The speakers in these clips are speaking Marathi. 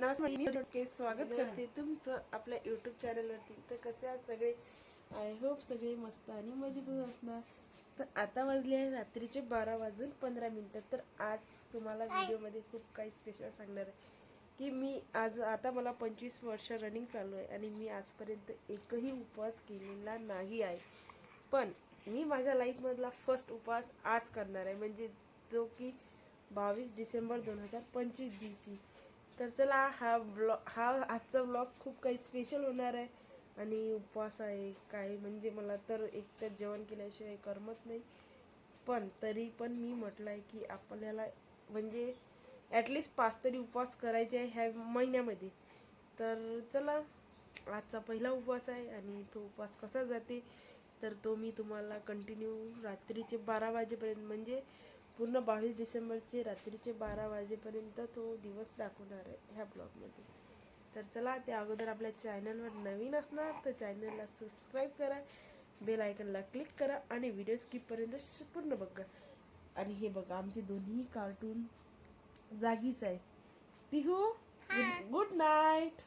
नमस्कार मी स्वागत करते तुमचं आपल्या यूट्यूब चॅनलवरती तर कसे आहात सगळे? आय होप सगळे मस्त आणि मजेतच असणार. तर आता वाजले आहे रात्रीचे बारा वाजून पंधरा मिनटं. तर आज तुम्हाला व्हिडिओमध्ये खूप काही स्पेशल सांगणार आहे. की मी आज आता मला पंचवीस वर्ष रनिंग चालू आहे आणि मी आजपर्यंत एकही उपवास केलेला नाही आहे. पण मी माझ्या लाईफमधला फर्स्ट उपवास आज करणार आहे. म्हणजे जो की बावीस डिसेंबर दोन हजार पंचवीस दिवशी. तर चला हा ब्लॉ हा आजचा ब्लॉग खूप काही स्पेशल होणार आहे. आणि उपवास आहे काय म्हणजे मला तर एकतर जेवण केल्याशिवाय करमत नाही. पण तरी पण मी म्हटलं आहे की आपल्याला म्हणजे ॲटलिस्ट पाच तरी उपवास करायचे आहे ह्या महिन्यामध्ये. तर चला आजचा पहिला उपवास आहे आणि तो उपवास कसा जाते तर तो मी तुम्हाला कंटिन्यू रात्रीचे बारा वाजेपर्यंत म्हणजे पूर्ण बावीस डिसेंबरचे रात्रीचे बारा वाजेपर्यंत तो दिवस दाखवणार आहे ह्या ब्लॉगमध्ये. तर चला त्या अगोदर आपल्या चॅनलवर नवीन असणार तर चॅनलला सबस्क्राईब करा बेल आयकनला क्लिक करा आणि व्हिडिओ स्किपपर्यंत पूर्ण बघा. आणि हे बघा आमचे दोन्ही कार्टून जागीच आहे. Pihu good night.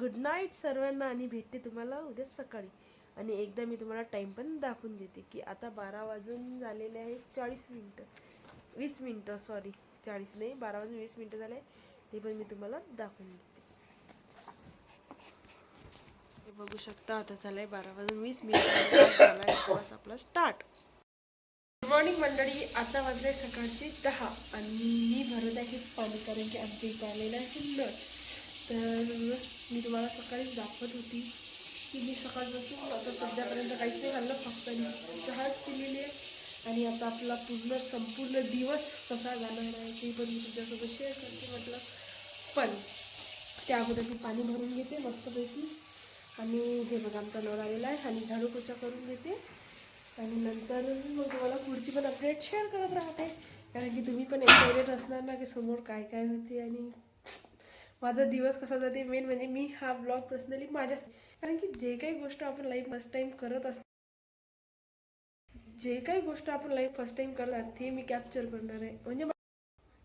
Good night सर्वांना आणि भेटते तुम्हाला उद्या सकाळी. आणि एकदा मी तुम्हाला टाईम पण दाखवून देते की आता बारा वाजून झालेले आहे चाळीस मिनटं. वीस मिनटं सॉरी चाळीस नाही बारा वाजून वीस मिनटं झाले ते पण मी तुम्हाला दाखवून देते. हे बघू शकता आता झालंय बारा वाजून वीस मिनिटं. आपला स्टार्ट गुड मॉर्निंग मंडळी आता वाजले सकाळचे दहा. आणि मी भरत आहे पाणी कारण की आमच्या इथे आलेलं आहे नळ तर मी तुम्हाला सकाळीच दाखवत होती. की मी सकाळपासून आता सध्यापर्यंत काहीच नाही खाल्लं फक्त मी चहाच पिलेली आहे. आणि आता आपला पूर्ण संपूर्ण दिवस कसा जाणार आहे ते पण मी तुमच्यासोबत शेअर करते म्हटलं. पण त्या अगोदर मी पाणी भरून घेते मस्तपैकी. आणि हे बघा आमचा नळ आलेला आहे. आणि झाडू पोचा करून घेते आणि नंतर मग तुम्हाला पुढची पण अपडेट शेअर करत राहते. कारण की तुम्ही पण एक्सायटेड असणार ना की समोर काय काय होते. आणि माझा दिवस कसा जाते? मेन म्हणजे मी हा ब्लॉग पर्सनली माझ्या कारण की जे काही गोष्ट आपण लाईफ फर्स्ट टाइम करत असतो जे काही गोष्ट आपण लाईफ फर्स्ट टाइम करणार ते मी कॅप्चर करणार आहे. म्हणजे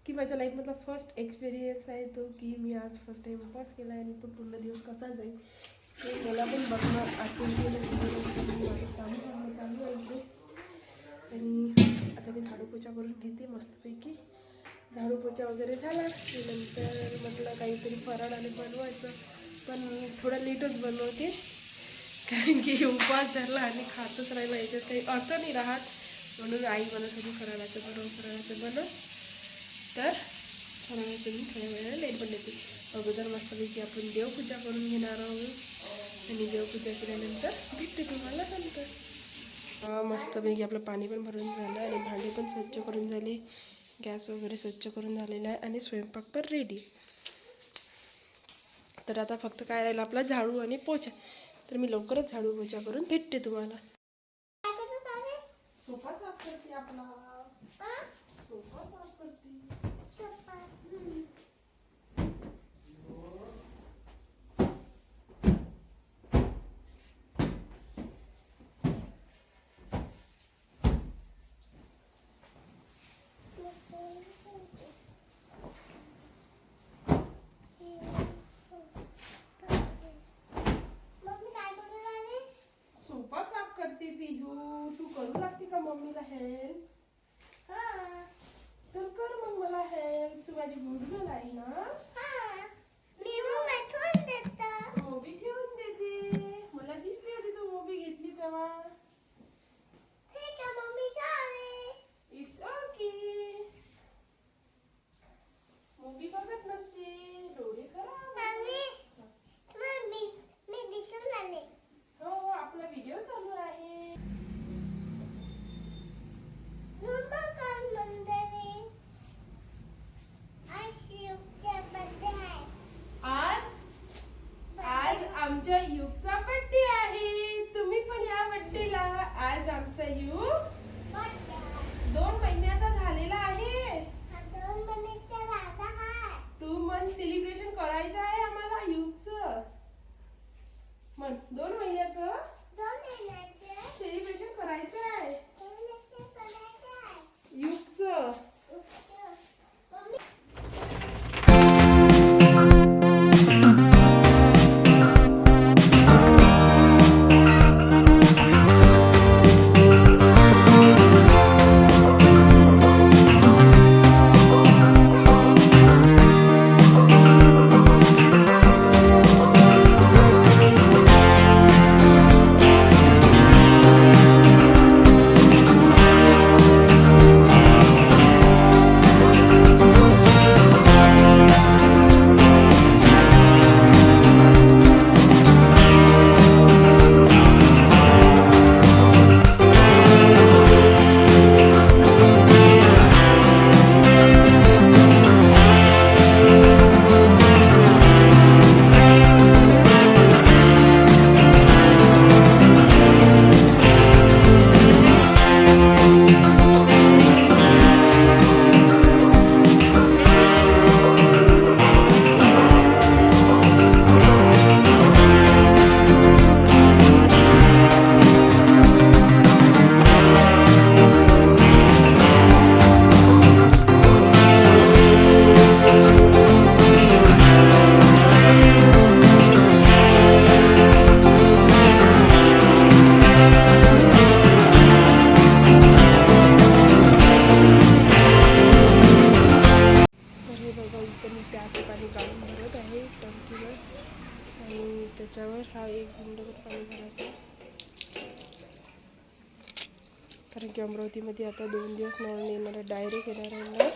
की माझ्या लाईफमधला फर्स्ट एक्सपिरियन्स आहे तो की मी आज फर्स्ट टाइम उपवास केला आहे आणि तो पूर्ण दिवस कसा जाईल ते मला पण बघणार. आठवण काम करणं चालू आहे आणि आता मी झाडू पोछा करून घेते मस्तपैकी. झाडू पोछा वगैरे झाला. नंतर म्हटलं काहीतरी फराळ आणि बनवायचं. पण थोडं लेटच बनवते. कारण की उपवास धरला आणि खातच राहिला याच्यात काही अर्थ नाही राहत. म्हणून आई म्हणत सगळं फराळाचं बनव फराळाचं बनव तर फराळाचं तुम्ही थोड्या वेळेला लेट बनवते अगोदर मस्तपैकी आपण देवपूजा करून घेणार आहोत. आणि देवपूजा केल्यानंतर भेटते तुम्हाला नंतर मस्तपैकी आपलं पाणी पण भरून झालं आणि भांडी पण स्वच्छ करून झाली. गॅस वगैरे स्वच्छ करून झालेला आहे आणि स्वयंपाक पण रेडी तर आता फक्त काय राहिलं आपला झाडू आणि पोछा. तर मी लवकरच झाडू पोछा करून भेटते तुम्हाला. सोफा साफ करते आता दोन दिवस म्हणून येणार आहे डायरेक्ट येणार आहे ना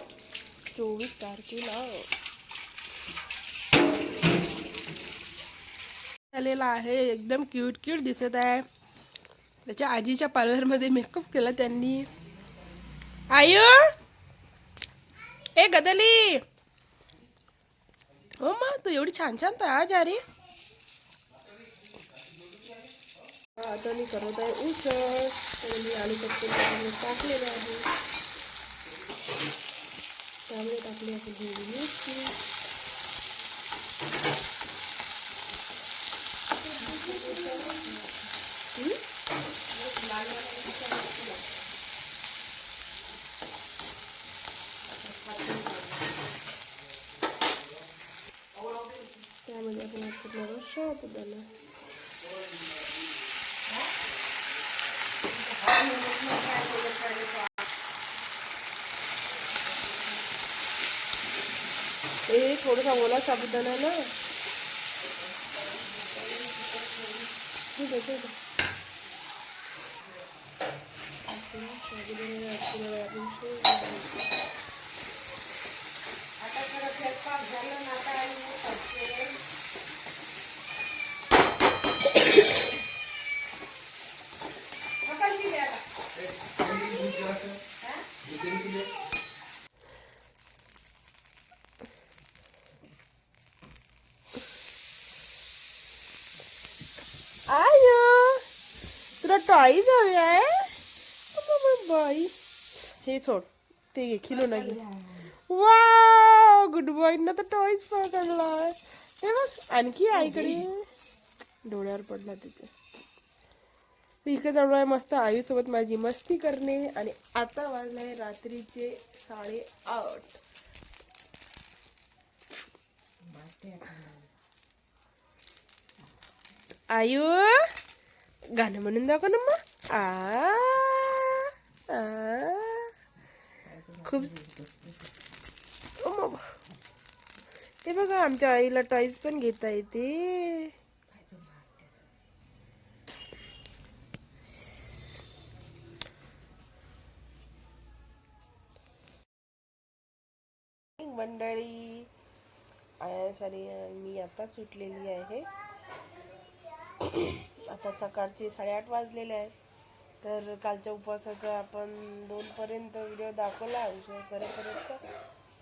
चोवीस तारखेला. झालेला आहे. एकदम क्यूट क्यूट दिसत आहे. त्याच्या आजीच्या पार्लरमध्ये मेकअप केला त्यांनी. आय! ए गदली! हो मग तू एवढी छान छान तर आज अरे आता मी करत आहे उसळ तर मी आलू कच्चे टाकलेले आहे त्यामुळे टाकली आपण हिरवी मिरची त्यामध्ये आपण टाकणार साबुदाणा हे थोडासा ओला साबुदाणा ना ठीक आहे ठीक आहे आपण साबुदाणा आपण आपण शिजवून आय तुला टॉईज हवे आहे. बाई. हे सोड ते घे किलो ना घे. वा गुड बॉय ना तर टॉईज पकडला हे बघ आणखी आईकडे डोळ्यावर पडला तिथे. तर इकडे चालू आहे मस्त आईसोबत माझी मस्ती करणे आणि आता वाजले रात्रीचे साडेआठ. आयु? गाणं म्हणून दाखव ना मग. आ खूप हे बघा आमच्या आईला टॉईज पण घेता येते. मंडळी आयासाठी मी आता सुटलेली आहे. आता सकाळचे साडेआठ वाजलेले आहे तर कालच्या उपवासाचा आपण दोनपर्यंत व्हिडिओ दाखवला उसळ करेपर्यंत.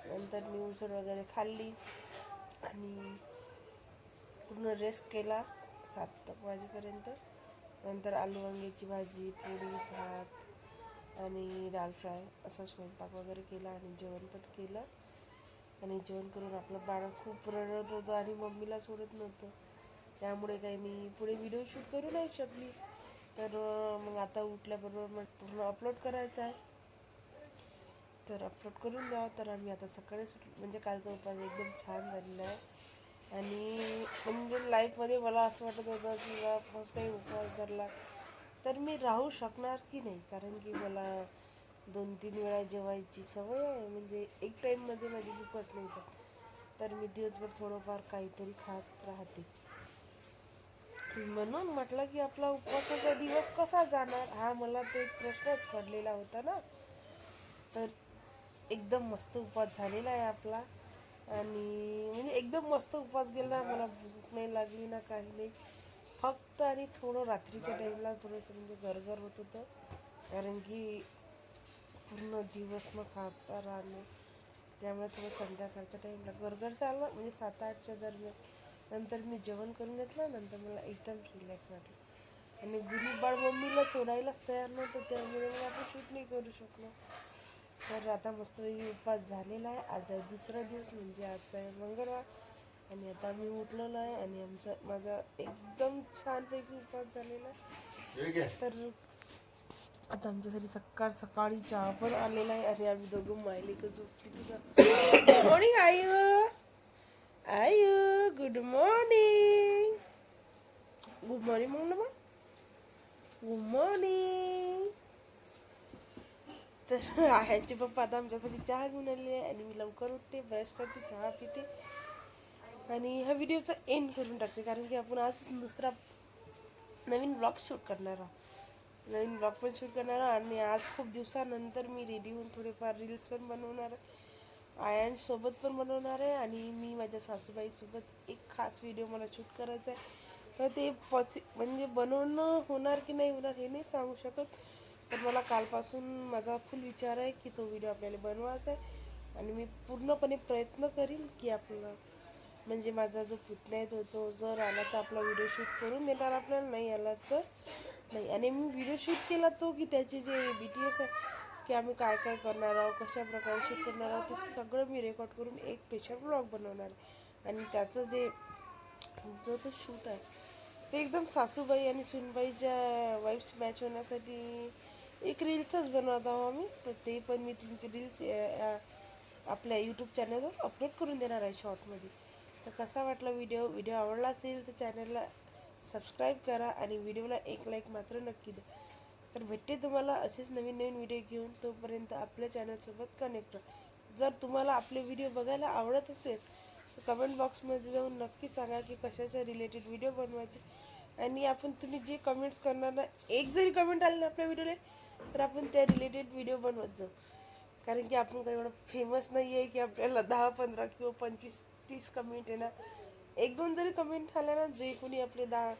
नंतर मी उसळ वगैरे खाल्ली आणि पूर्ण रेस्ट केला सात वाजेपर्यंत. नंतर आलू वांग्याची भाजी पोळी भात आणि दाल फ्राय असा स्वयंपाक वगैरे केला आणि जेवण पण केलं. आणि जेवण करून आपलं बाळ खूप रडत होतं आणि मम्मीला सोडत नव्हतं. त्यामुळे काही मी पुढे व्हिडिओ शूट करू नाही शकली. तर मग आता उठल्याबरोबर मग पूर्ण अपलोड करायचं आहे. तर अपलोड करून द्यावं. तर आम्ही आता सकाळीच म्हणजे कालचा उपास एकदम छान झालेला आहे. आणि म्हणजे लाईफमध्ये मला असं वाटत होतं की बा फर्स्ट टाईम उपवास धरला तर मी राहू शकणार की नाही? कारण की मला दोन तीन वेळा जेवायची सवय आहे. म्हणजे एक टाईममध्ये माझी भूकच नाही तर मी दिवसभर थोडंफार काहीतरी खात राहते. म्हणून म्हटलं की आपला उपवासाचा दिवस कसा जाणार? हा मला ते प्रश्नच पडलेला होता ना. तर एकदम मस्त उपवास झालेला आहे आपला. आणि म्हणजे एकदम मस्त उपवास गेला. मला भूक नाही लागली ना काही नाही. फक्त आणि थोडं रात्रीच्या टाईमला थोडंसं म्हणजे गरगर होत होतं. कारण की पूर्ण दिवस न खाता राहणं. त्यामुळे थोडं संध्याकाळच्या टाईमला गरगर चाललं म्हणजे सात आठच्या दरम्यान. नंतर मी जेवण करून घेतलं नंतर मला एकदम रिलॅक्स वाटलं. आणि गुन्ही बाळ मम्मीला सोडायलाच तयार नव्हतं त्यामुळे मग आपण शूट नाही करू शकलो. तर आता मस्तपैकी उपवास झालेला आहे. आज आहे दुसरा दिवस म्हणजे आजचा आहे मंगळवार. आणि आता मी उठलेलो आहे आणि आमचा माझा एकदम छानपैकी उपवास झालेला आहे. तर आता आमच्यासाठी सकाळ सकाळी चहा पण आलेला आहे. अरे आम्ही दोघं मायलेक झोपली तुझं. Good morning Ayu good morning good morning म्हणून ना मग गुड मॉर्निंग तर आयांचे पप्पा आता आमच्यासाठी चहा घेऊन आलेले आहे आणि मी लवकर उठते ब्रश करते चहा पिते. आणि ह्या व्हिडिओचा एंड करून टाकते कारण की आपण आज दुसरा नवीन ब्लॉग शूट करणार आहोत. नवीन ब्लॉग पण शूट करणार आहोत आणि आज खूप दिवसानंतर मी रेडी होऊन थोडेफार रील्स पण बनवणार आहे. आयांसोबत पण बनवणार आहे आणि मी माझ्या सासूबाईसोबत एक खास व्हिडिओ मला शूट करायचा आहे तर ते पॉसि म्हणजे बनवणं होणार की नाही होणार हे नाही सांगू शकत. पण मला कालपासून माझा फुल विचार आहे की तो व्हिडिओ आपल्याला बनवायचा आहे आणि मी पूर्णपणे प्रयत्न करीन की आपलं म्हणजे माझा जो पुतण्या आहे तो तो जर आला तर आपला व्हिडिओ शूट करून देणार आपल्याला नाही आला तर नाही. आणि मी व्हिडिओ शूट केला तो की त्याचे जे बी टी एस आहे की आम्ही काय काय करणार आहोत कशा प्रकारे शूट करणार आहोत ते सगळं मी रेकॉर्ड करून एक स्पेशल ब्लॉग बनवणार आहे. आणि त्याचं जे जो तो शूट आहे ते एकदम सासूबाई आणि सुनबाईच्या वाईफ्स मॅच होण्यासाठी एक रील्सच बनवत आहो आम्ही. तर ते पण मी तुमचे रील्स आपल्या यूट्यूब चॅनलवर अपलोड करून देणार आहे शॉर्टमध्ये तर कसा वाटला व्हिडिओ व्हिडिओ आवडला असेल तर चॅनलला सबस्क्राईब करा आणि व्हिडिओला एक लाईक मात्र नक्की द्या. तर भेटते तुम्हाला असेच नवीन नवीन व्हिडिओ घेऊन. तोपर्यंत आपल्या चॅनलसोबत कनेक्ट राहा. जर तुम्हाला आपले व्हिडिओ बघायला आवडत असेल तर कमेंट बॉक्समध्ये जाऊन नक्की सांगा की कशाच्या रिलेटेड व्हिडिओ बनवायचे. आणि आपण तुम्ही जे कमेंट्स करणार ना एक जरी कमेंट आले ना आपल्या व्हिडिओला तर आपण त्या रिलेटेड व्हिडिओ बनवत जाऊ. कारण की आपण काही एवढं फेमस नाही आहे की आपल्याला दहा पंधरा किंवा पंचवीस तीस कमेंट येणार. एक दोन जरी कमेंट आल्या ना जे कोणी आपले दहा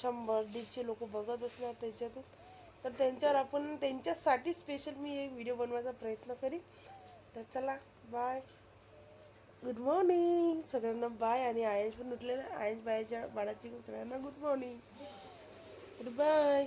शंभर दीडशे लोक बघत असणार त्याच्यातून तर त्यांच्यावर आपण त्यांच्यासाठी स्पेशल मी एक व्हिडिओ बनवायचा प्रयत्न करीन. तर चला बाय गुड मॉर्निंग सगळ्यांना बाय आणि आयश पण उठलेलं. आयश बायाच्या बाळाची सगळ्यांना गुड मॉर्निंग गुड बाय